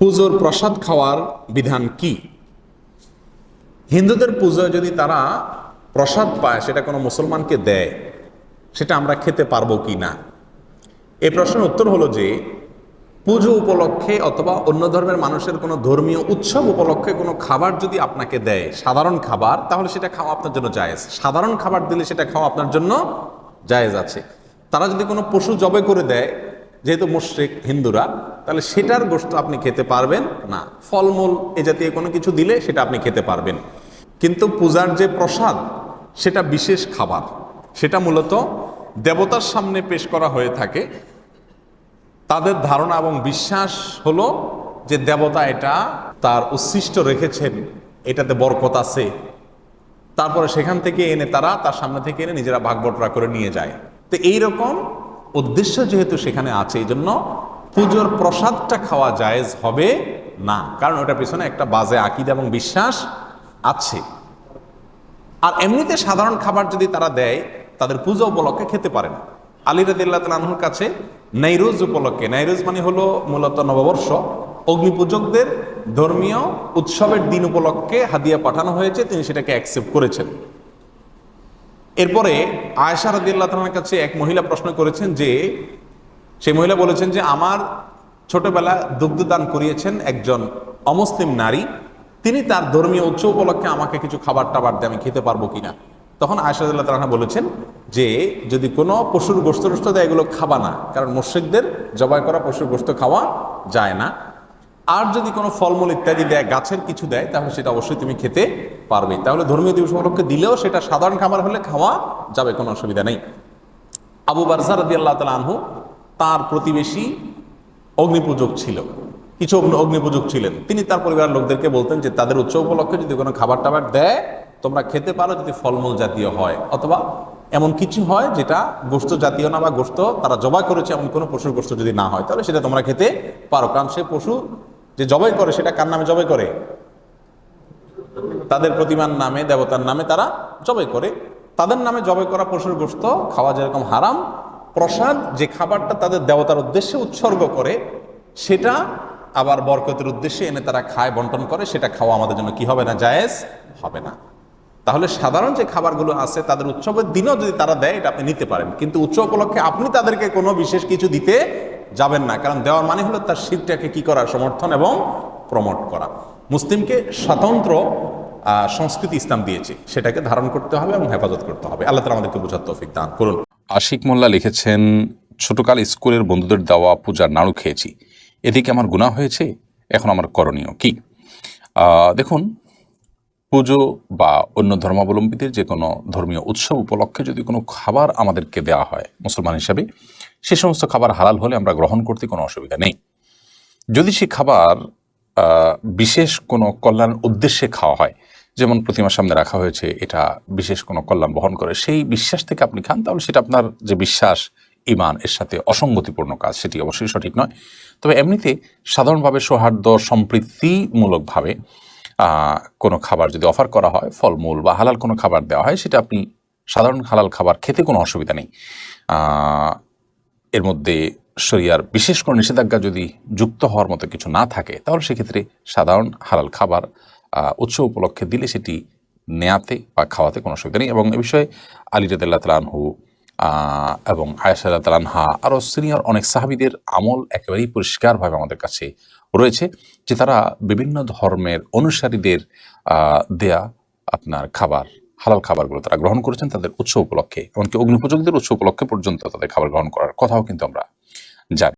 পুজোর প্রসাদ খাওয়ার বিধান কি? হিন্দুদের পুজোয় যদি তারা প্রসাদ পায়, সেটা কোনো মুসলমানকে দেয়, সেটা আমরা খেতে পারব কি না? এই প্রশ্নের উত্তর হলো যে, পুজো উপলক্ষে অথবা অন্য ধর্মের মানুষের কোনো ধর্মীয় উৎসব উপলক্ষে কোনো খাবার যদি আপনাকে দেয়, সাধারণ খাবার, তাহলে সেটা খাওয়া আপনার জন্য জায়েজ। সাধারণ খাবার দিলে সেটা খাওয়া আপনার জন্য জায়েজ আছে। তারা যদি কোনো পশু জবে করে দেয় যেহেতু মুশ্রিক হিন্দুরা, তাহলে সেটার গোষ্ঠ আপনি খেতে পারবেন না। ফলমূল এ জাতীয় কোনো কিছু দিলে সেটা আপনি খেতে পারবেন। কিন্তু পূজার যে প্রসাদ, সেটা বিশেষ খাবার। সেটা মূলত দেবতার সামনে পেশ করা হয়ে থাকে। তাদের ধারণা এবং বিশ্বাস হলো যে দেবতা এটা তার উচ্ছিষ্ট রেখেছেন, এটাতে বরকত আছে। তারপরে সেখান থেকে এনে তারা তার সামনে থেকে এনে নিজেরা ভাগ বটরা করে নিয়ে যায়। তো এইরকম উদ্দেশ্য যেহেতু সেখানে আছে এই জন্য পুজোর প্রসাদটা খাওয়া জায়েজ হবে না। কারণ ওটার পিছনে একটা বাজে আকিদ এবং বিশ্বাস আছে। আর এমনিতে সাধারণ খাবার যদি তারা দেয়, তাদের পূজা উপলক্ষে খেতে পারেন আলী রাদিল্লাহ তালাহুর কাছে নাইরোজ উপলক্ষে, নাইরোজ মানে হলো মূলত নববর্ষ, অগ্নিপূজকদের ধর্মীয় উৎসবের দিন উপলক্ষে হাদিয়া পাঠানো হয়েছে, তিনি সেটাকে অ্যাকসেপ্ট করেছেন। এরপরে আয়সা রাদিল্লাহ তালার কাছে এক মহিলা প্রশ্ন করেছেন যে সেই মহিলা বলেছেন যে, আমার ছোটবেলা দুগ্ধদান করিয়েছেন একজন অমুসলিম নারী। তিনি তার ধর্মীয় উৎসব উপলক্ষে আমাকে কিছু খাবার টাবার দিয়ে আমি খেতে পারব কিনা? তখন আয়সাদুল্লাহ তালা বলেছেন যে, যদি কোনো পশুর গোস্ত টোস্ত দেয় এগুলো খাবা না, কারণ মুর্শিকদের জবাই করা পশুর গোস্ত খাওয়া যায় না। আর যদি কোনো ফলমূল ইত্যাদি দেয়, গাছের কিছু দেয়, তাহলে সেটা অবশ্যই তুমি খেতে পারবে। তাহলে ধর্মীয় দিবস উপলক্ষে দিলেও সেটা সাধারণ খাবার হলে খাওয়া যাবে, কোনো অসুবিধা নেই। আবু বারজা রদি আল্লাহ তালা আনহু তাঁর প্রতিবেশী অগ্নিপূজক ছিল। কিছু অগ্নি অগ্নিপূজক ছিলেন। তিনি তার পরিবারের লোকদেরকে বলতেন যে, তাদের উৎসব উপলক্ষে যদি কোনো খাবার টাবার দেয়, তোমরা খেতে পারো যদি ফলমূল জাতীয় হয়। অথবা এমন কিছু হয় যেটা গোস্ত জাতীয় না বা গোস্ত তারা জবাই করেছে, এমন কোনো পশুর গোস্ত যদি না হয়, তাহলে সেটা তোমরা খেতে পারো। কারণ সে পশু যে জবাই করে সেটা কার নামে জবাই করে? তাদের প্রতিমার নামে, দেবতার নামে তারা জবাই করে। তাদের নামে জবাই করা পশুর গোস্ত খাওয়া যেরকম হারাম, প্রসাদ, যে খাবারটা তাদের দেবতার উদ্দেশ্যে উৎসর্গ করে, সেটা আবার বরকতের উদ্দেশ্যে এনে তারা খায়, বন্টন করে, সেটা খাওয়া আমাদের জন্য কি হবে না? জায়েজ হবে না। তাহলে সাধারণ যে খাবারগুলো আছে, তাদের উৎসবের দিনও যদি তারা দেয়, এটা আপনি নিতে পারেন। কিন্তু উৎসব উপলক্ষে আপনি তাদেরকে কোনো বিশেষ কিছু দিতে যাবেন না। কারণ দেওয়ার মানে হলো তার শীতটাকে কি করা সমর্থন এবং প্রমোট করা। মুসলিমকে স্বতন্ত্র সংস্কৃতি ইসলাম দিয়েছে। সেটাকে ধারণ করতে হবে এবং হেফাজত করতে হবে। আল্লাহ আমাদেরকে বোঝার তৌফিক দান করুন। আশিক মোল্লা লিখেছেন, ছোটকাল স্কুলের বন্ধুদের দেওয়া পূজার নাড়ু খেয়েছি। এদিকে আমার গুণা হয়েছে, এখন আমার করণীয় কি? দেখুন পুজো বা অন্য ধর্মাবলম্বীদের যে কোনো ধর্মীয় উৎসব উপলক্ষে যদি কোনো খাবার আমাদেরকে দেওয়া হয় মুসলমান হিসাবে, সে সমস্ত খাবার হালাল হলে আমরা গ্রহণ করতে কোনো অসুবিধা নেই। যদি সে খাবার বিশেষ কোনো কল্যাণ উদ্দেশ্যে খাওয়া হয়, যেমন প্রতিমার সামনে রাখা হয়েছে, এটা বিশেষ কোনো কল্যাণ বহন করে, সেই বিশ্বাস থেকে আপনি খান, তাহলে সেটা আপনার যে বিশ্বাস ইমান এর সাথে অসঙ্গতিপূর্ণ কাজ, সেটি অবশ্যই সঠিক নয়। তবে এমনিতে সাধারণভাবে সৌহার্দ্য সম্প্রীতিমূলকভাবে কোনো খাবার যদি অফার করা হয় ফলমূল বা হালাল কোনো খাবার দেওয়া হয় সেটা আপনি সাধারণ হালাল খাবার খেতে কোনো অসুবিধা নেই। এর মধ্যে শরিয়ার বিশেষ কোনো নিষেধাজ্ঞা যদি যুক্ত হওয়ার মতো কিছু না থাকে তাহলে সেক্ষেত্রে সাধারণ হালাল খাবার উৎসব উপলক্ষে দিলে সেটি নেয়াতে বা খাওয়াতে কোনো অসুবিধা নেই। এবং এ বিষয়ে আলী তালানহু আহ, এবং আয়সারা তালানহা আরও সিনিয়র অনেক সাহাবিদের আমল একেবারেই পরিষ্কারভাবে আমাদের কাছে রয়েছে যে তারা বিভিন্ন ধর্মের অনুসারীদের দেয়া আপনার খাবার, হালাল খাবারগুলো তারা গ্রহণ করেছেন তাদের উৎসব উপলক্ষে। এমনকি অগ্নিপূজকদের উৎসব উপলক্ষে পর্যন্ত তাদের খাবার গ্রহণ করার কথাও কিন্তু আমরা জানি।